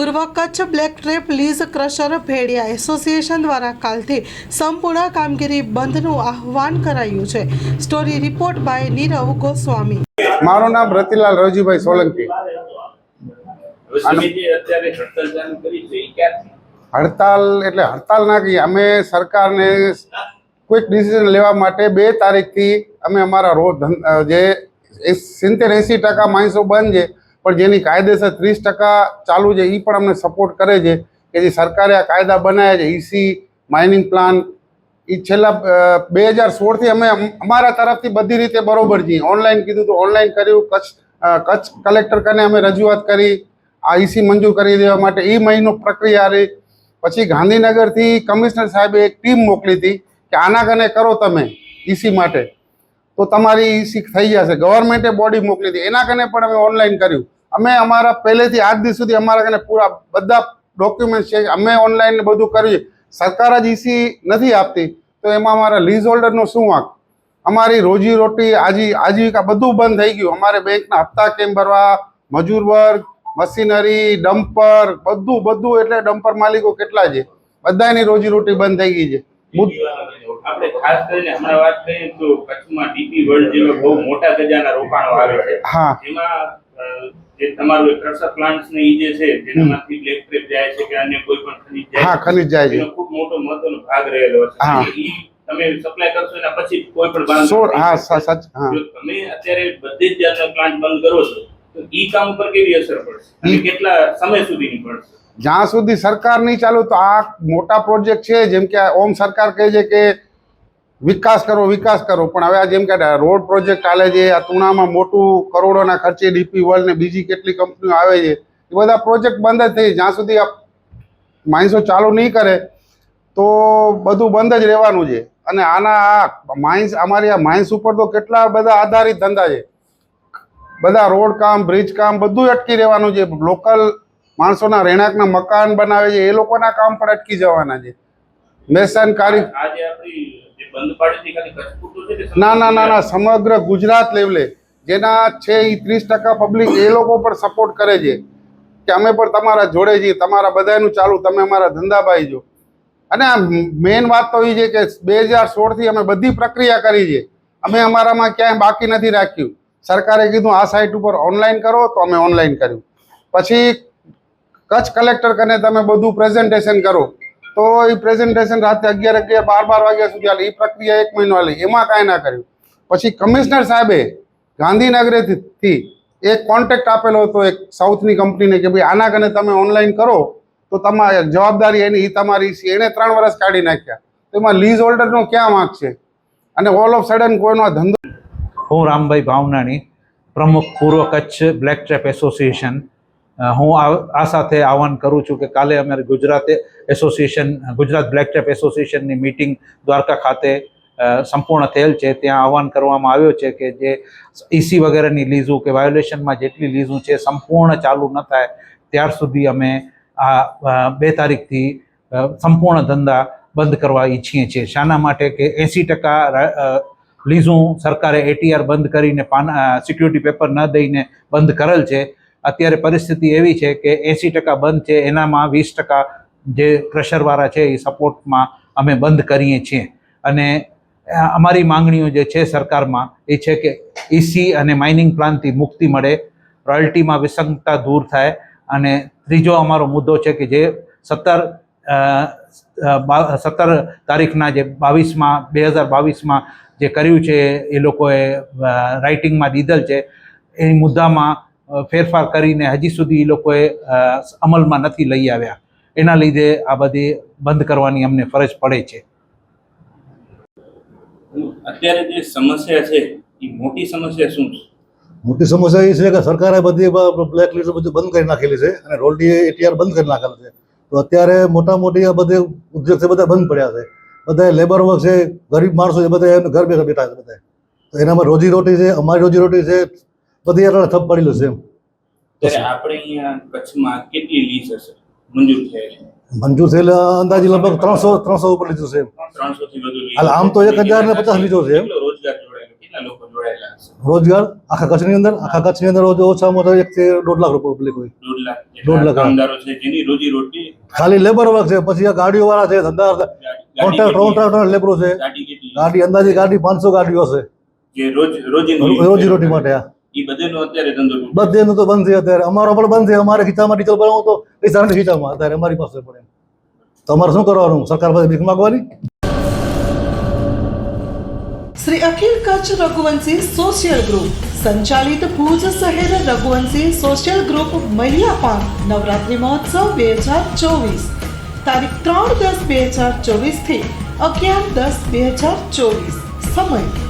પૂર્વ Kutch black trap lease crusher Bhediya association દ્વારા કાલથી સંપૂર્ણ કામગીરી બંધનું આહવાન કરાયું છે. Story report by Nirav Goswami. મારું નામ રતિલાલ રવજીભાઈ સોલંકી. હડતાલ ચાલુ કરી છે એ ક્યારથી હડતાલ એટલે હડતાલ ના કહીએ. અમે સરકારને ક્વિક ડિસિઝન લેવા માટે બે તારીખથી અમે અમારા રોજ જે સિત્તેર એંસી ટકા માણસો બંધ છે. પણ જેની કાયદેસર ત્રીસ ટકા ચાલુ છે એ પણ અમને સપોર્ટ કરે છે કે જે સરકારે આ કાયદા બનાવ્યા છે ઈસી માઇનિંગ પ્લાન એ છેલ્લા બે હજાર સોળથી અમે અમારા તરફથી બધી રીતે બરોબર છીએ. ઓનલાઈન કીધું તો ઓનલાઈન કર્યું, કચ્છ કચ્છ કલેક્ટર કને અમે રજૂઆત કરી, આ ઈસી મંજૂર કરી દેવા માટે એ મહિનો પ્રક્રિયા રહી. પછી ગાંધીનગરથી કમિશનર સાહેબે એક ટીમ મોકલી હતી કે આના કને કરો તમે ઈસી માટે. તો તમારી ઈસી થઈ જશે. ગવર્મેન્ટે બોડી મોકલી હતી. એના કને પણ અમે ઓનલાઈન કર્યું. અમે અમારા પહેલેથી આજ દિવસ સુધી અમારા કને પૂરા બધા ડોક્યુમેન્ટ છે. અમે ઓનલાઈન બધું કર્યું સરકાર જ ઈસી નથી આપતી. તો એમાં અમારા લીઝ હોલ્ડરનો શું વાંક? અમારી રોજી રોટી આજી આજીવિકા બધું બંધ થઈ ગયું. અમારે બેંકના હપ્તા કેમ ભરવા? મજૂર વર્ગ મશીનરી ડમ્પર બધું બધું એટલે ડમ્પર માલિકો કેટલા છે? બધાની રોજી રોટી બંધ થઈ ગઈ છે. આપણે ખાસ કરીને હમણાં વાત કરીએ તો કચ્છમાં ડીપી વર્લ્ડ જેવા બહુ મોટા ગજાના રોકાણો આવે છે. હા. જે તમારું ક્રશર પ્લાન્ટ્સ ને ઈ જે છે જેનામાંથી બ્લેક ટ્રેપ જાય છે કે અન્ય કોઈ પણ ખનિજ જાય હા ખનિજ જાય છે. એનો ખૂબ મોટો મહત્વનો ભાગ રહેલો છે. હા. તમે સપ્લાય કરશો એના પછી કોઈ પણ બાંધ હા સાચ હા. તમે અત્યારે બધી જ જાતના પ્લાન્ટ બંધ કરો છો તો ઈ કામ ઉપર કેવી અસર પડશે? અને કેટલા સમય સુધીની પડશે? જ્યાં સુધી સરકાર નહીં ચાલુ તો આ મોટા પ્રોજેક્ટ છે જેમ કે ઓમ સરકાર કહે છે કે વિકાસ કરો વિકાસ કરો. પણ હવે આ જેમ કે રોડ પ્રોજેક્ટ ચાલે છે, આ તુણામાં મોટું કરોડોના ખર્ચે ડીપી વર્લ્ડ ને બીજી કેટલી કંપનીઓ આવે છે, એ બધા પ્રોજેક્ટ બંધ જ થઈ જ્યાં સુધી આ માણસો ચાલુ નહીં કરે, તો બધું બંધ જ રહેવાનું છે. અને આના આ માઇન્સ, અમારી આ માઇન્સ ઉપર તો કેટલા બધા આધારિત ધંધા છે. બધા રોડ કામ, બ્રિજ કામ બધું અટકી રહેવાનું છે. લોકલ માણસોના રહેણાંકના મકાન બનાવે છે, એ લોકોના કામ પણ અટકી જવાના છે. મેસન કારી બંધ પાડી ખાલી છે ના ના ના ના સમગ્ર ગુજરાત લેવલે જેના છે એ ત્રીસ ટકા પબ્લિક એ લોકો પણ સપોર્ટ કરે છે કે અમે પણ તમારા જોડે છીએ તમારા બધાનું ચાલુ તમે અમારા ધંધાભાઈ જો અને આ મેઇન વાત તો એ છે કે બે હજાર સોળથી અમે બધી પ્રક્રિયા કરી છે. અમે અમારામાં ક્યાંય બાકી નથી રાખ્યું. સરકારે કીધું આ સાઇટ ઉપર ઓનલાઈન કરો તો અમે ઓનલાઈન કર્યું. પછી કચ્છ કલેક્ટર કને તમે બધું પ્રેઝન્ટેશન કરો. તો એ પ્રેઝન્ટેશન રાતે અગિયાર અગિયાર, બાર બાર વાગ્યા સુધી હાલે. એ પ્રક્રિયા એક મહિનો હાલી. એમાં કાંઈ ના કર્યું. પછી કમિશનર સાહેબે ગાંધીનગરથી એક કોન્ટેક્ટ આપેલો હતો એક સાઉથની કંપનીને કે ભાઈ આના કને તમે ઓનલાઈન કરો, તો તમારી જવાબદારી એની એ તમારી છે. એણે ત્રણ વર્ષ કાઢી નાખ્યા. તો એમાં લીઝ હોલ્ડરનો ક્યાં વાંક છે? અને ઓલ ઓફ સડન કોઈનો ધંધો હું રામભાઈ ભાવનાણી, પ્રમુખ પૂર્વ કચ્છ બ્લેક ટ્રેપ એસોસિએશન હું આ સાથે આહવાન કરું છું કે કાલે અમારી Gujarat association, Gujarat black tape એસોસિએશનની meeting Dwarka ખાતે સંપૂર્ણ થયેલ છે. ત્યાં આહવાન કરવામાં આવ્યો છે કે જે ઈસી વગેરેની લીઝું કે વાયોલેશનમાં જેટલી લીઝું છે સંપૂર્ણ ચાલુ ન થાય. ત્યાર સુધી અમે આ બે તારીખથી સંપૂર્ણ ધંધા બંધ કરવા ઈચ્છીએ છીએ. શાના માટે કે એંસી ટકા લીઝું સરકારે એટીઆર બંધ કરીને પાન સિક્યુરિટી પેપર ન દઈને બંધ કરેલ છે. અત્યારે પરિસ્થિતિ એવી છે કે એંસી ટકા બંધ છે, એનામાં વીસ ટકા જે ક્રશરવાળા છે એ સપોર્ટમાં અમે બંધ કરીએ છીએ. અને અમારી માંગણીઓ જે છે સરકારમાં એ છે કે ઈસી અને માઇનિંગ પ્લાનથી મુક્તિ મળે રોયલ્ટીમાં વિસંગતા દૂર થાય અને ત્રીજો અમારો મુદ્દો છે કે જે સત્તર સત્તર તારીખના જે બાવીસમાં, બે હજાર બાવીસમાં જે કર્યું છે એ લોકોએ રાઇટિંગમાં દીધેલ છે. એ મુદ્દામાં ફેરફાર કરીને હજી સુધી એ લોકોએ અમલમાં નથી લઈ આવ્યા. એના લીધે આ બધી બંધ કરવાની અમને ફરજ પડે છે. અત્યારે જે સમસ્યા છે એ મોટી સમસ્યા શું છે? મોટી સમસ્યા એ છે કે સરકારે બધી બ્લેક લિસ્ટ બધું બંધ કરી નાખેલી છે અને રોલડી એટીઆર બંધ કરી નાખેલ છે. તો અત્યારે મોટા મોટી આ બધે ઉદ્યોગ છે બધા બંધ પડ્યા છે. બધા લેબર વર્ક છે ગરીબ માણસો છે બધા એમને ઘર બેઠા બેઠા છે બધા. તો એનામાં રોજી રોટી છે અમારી રોજી રોટી છે અત્યારે ઠપ પડેલું છે એમ. ત્યારે આપણે અહીંયા કચ્છમાં કેટલી લીઝ હશે? મંજૂર થયેલી. મંજૂર થયેલા અંદાજે લગભગ ત્રણસો ત્રણસો ઉપર લીધું છે ત્રણસો થી વધુ હાલ આમ તો એક હજાર ને પચાસ લીધો છે રોજગાર રોજગાર આખા કચ્છની અંદર આખા કચ્છની અંદર ઓછામાં ઓછા એક થી દોઢ લાખ રૂપિયા પબ્લિક હોય દોઢ લાખ. કામદારો છે જેની રોજી રોટી ખાલી લેબર વર્ક છે પછી આ ગાડીઓ વાળા છે ધંધા કોન્ટ્રાક્ટ કોન્ટ્રાક્ટર લેબરો છે? ગાડી અંદાજે ગાડી પાંચસો ગાડીઓ છે જે રોજ રોટી માટે આ બધેનો તો બંધ છે અત્યારે. અમારો પણ બંધ છે. અમારે ખીચામાં ડીઝલ ભરાવું તો પૈસા નથી ખીચામાં અત્યારે અમારી પાસે પડે તો અમારે શું કરવાનું? સરકાર પાસે ભીખ માગવાની? શ્રી અખિલ કચ્છ રઘુવંશી સોશિયલ ગ્રુપ સંચાલિત ભુજ શહેર રઘુવંશી સોશિયલ ગ્રુપ મહિલા પાંખ નવરાત્રિ મહોત્સવ બે હજાર ચોવીસ. તારીખ ત્રણ દસ બે હજાર ચોવીસથી અગિયાર દસ બે હજાર ચોવીસ. સમય